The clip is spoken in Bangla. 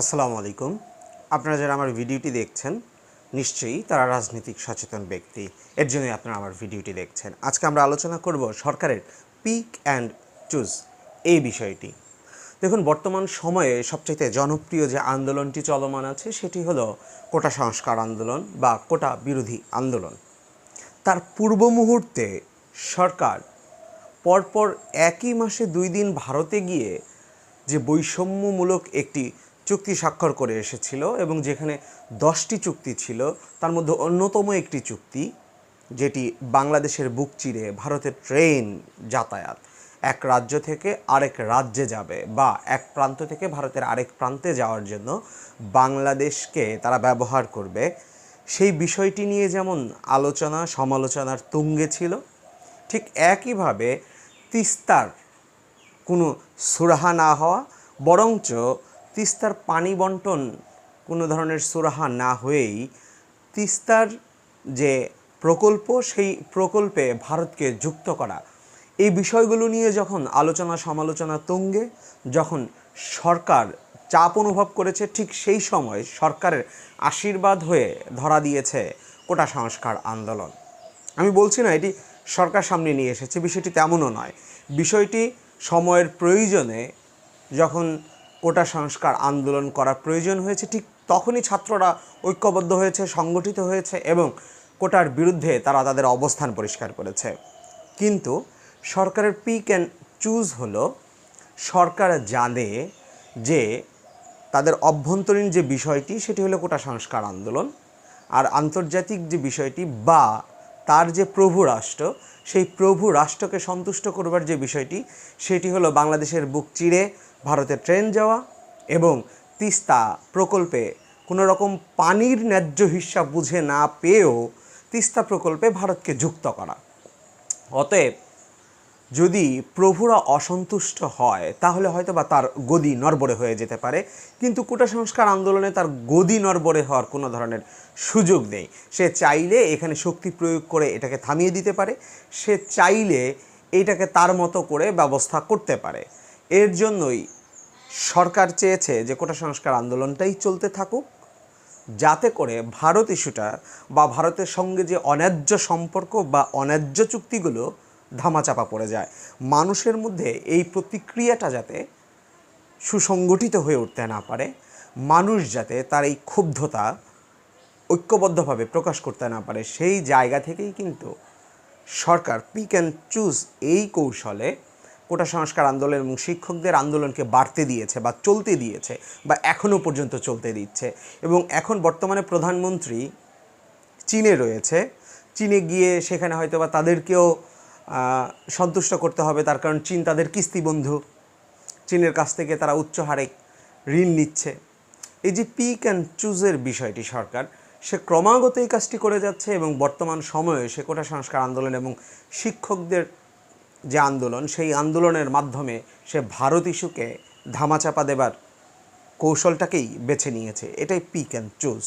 আসসালামু আলাইকুম। আপনারা যারা আমার ভিডিওটি দেখছেন, নিশ্চয়ই তারা রাজনৈতিক সচেতন ব্যক্তি। এর জন্যই আপনারা আমার ভিডিওটি দেখছেন। আজকে আমরা আলোচনা করব সরকারের পিক অ্যান্ড চুজ এই বিষয়টি। দেখুন, বর্তমান সময়ে সবচাইতে জনপ্রিয় যে আন্দোলনটি চলমান আছে, সেটি হলো কোটা সংস্কার আন্দোলন বা কোটা বিরোধী আন্দোলন। তার পূর্ব মুহূর্তে সরকার পরপর একই মাসে দুই দিন ভারতে গিয়ে যে বৈষম্যমূলক একটি চুক্তি স্বাক্ষর করে এসেছিল এবং যেখানে দশটি চুক্তি ছিল, তার মধ্যে অন্যতম একটি চুক্তি, যেটি বাংলাদেশের বুক চিরে ভারতের ট্রেন যাতায়াত। এক রাজ্য থেকে আরেক রাজ্যে যাবে বা এক প্রান্ত থেকে ভারতের আরেক প্রান্তে যাওয়ার জন্য বাংলাদেশকে তারা ব্যবহার করবে। সেই বিষয়টি নিয়ে যেমন আলোচনা, সমালোচনার তুঙ্গে ছিল, ঠিক একইভাবে তিস্তার কোনো সুরাহা না হওয়া, বরঞ্চ তিস্তার পানি বন্টন কোনো ধরনের সুরাহা না হয়েই তিস্তার যে প্রকল্প, সেই প্রকল্পে ভারতকে যুক্ত করা। এই বিষয়গুলো নিয়ে যখন আলোচনা সমালোচনা তুঙ্গে, যখন সরকার চাপ অনুভব করেছে, ঠিক সেই সময় সরকারের আশীর্বাদ হয়ে ধরা দিয়েছে কোটা সংস্কার আন্দোলন। আমি বলছি না, এটি সরকার সামনে নিয়ে এসেছে, বিষয়টি তেমনও নয়। বিষয়টি সময়ের প্রয়োজনে যখন কোটা সংস্কার আন্দোলন করার প্রয়োজন হয়েছে। ঠিক তখনই ছাত্ররা ঐক্যবদ্ধ হয়েছে, সংগঠিত হয়েছে এবং কোটার বিরুদ্ধে তারা তাদের অবস্থান পরিষ্কার করেছে। কিন্তু সরকারের পিক অ্যান্ড চুজ হলো, সরকার জানে যে তাদের অভ্যন্তরীণ যে বিষয়টি, সেটি হলো কোটা সংস্কার আন্দোলন। আর আন্তর্জাতিক যে বিষয়টি বা তার যে প্রভু রাষ্ট্র, সেই প্রভু রাষ্ট্রকে সন্তুষ্ট করবার যে বিষয়টি, সেটি হলো বাংলাদেশের বুক চিরে ভারতে ট্রেন যাওয়া এবং তিস্তা প্রকল্পে কোনো রকম পানির ন্যায্য হিসাব বুঝে না পেয়েও তিস্তা প্রকল্পে ভারতকে যুক্ত করা। অতএব যদি প্রভুরা অসন্তুষ্ট হয়, তাহলে হয়তো বা তার গদি নরবরে হয়ে যেতে পারে। কিন্তু কোটা সংস্কার আন্দোলনে তার গদি নরবরে হওয়ার কোনো ধরনের সুযোগ নেই। সে চাইলে এখানে শক্তি প্রয়োগ করে এটাকে থামিয়ে দিতে পারে। সে চাইলে এটাকে তার মতো করে ব্যবস্থা করতে পারে। এর জন্যই সরকার চেয়েছে যে কোটা সংস্কার আন্দোলনটাই চলতে থাকুক, যাতে করে ভারত ইস্যুটা বা ভারতের সঙ্গে যে অন্যায্য সম্পর্ক বা অন্যায্য চুক্তিগুলো ধামাচাপা পড়ে যায়, মানুষের মধ্যে এই প্রতিক্রিয়াটা যাতে সুসংগঠিত হয়ে উঠতে না পারে, মানুষ যাতে তার এই ক্ষুব্ধতা ঐক্যবদ্ধভাবে প্রকাশ করতে না পারে, সেই জায়গা থেকেই কিন্তু সরকার পিক অ্যান্ড চুজ এই কৌশলে কোটা সংস্কার আন্দোলন এবং শিক্ষকদের আন্দোলনকে বাড়তে দিয়েছে বা চলতে দিয়েছে বা এখনও পর্যন্ত চলতে দিচ্ছে। এবং এখন বর্তমানে প্রধানমন্ত্রী চীনে রয়েছে। চীনে গিয়ে সেখানে হয়তো বা তাদেরকেও সন্তুষ্ট করতে হবে। তার কারণ চীন তাদের কিস্তি বন্ধু। চীনের কাছ থেকে তারা উচ্চ হারে ঋণ নিচ্ছে। এই যে পিক অ্যান্ড চুজের বিষয়টি সরকার, সে ক্রমাগত এই কাজটি করে যাচ্ছে এবং বর্তমান সময়ে সে কোটা সংস্কার আন্দোলন এবং শিক্ষকদের যে আন্দোলন, সেই আন্দোলনের মাধ্যমে সে ভারত ইস্যুকে ধামাচাপা দেবার কৌশলটাকেই বেছে নিয়েছে। এটাই পিক অ্যান্ড চুজ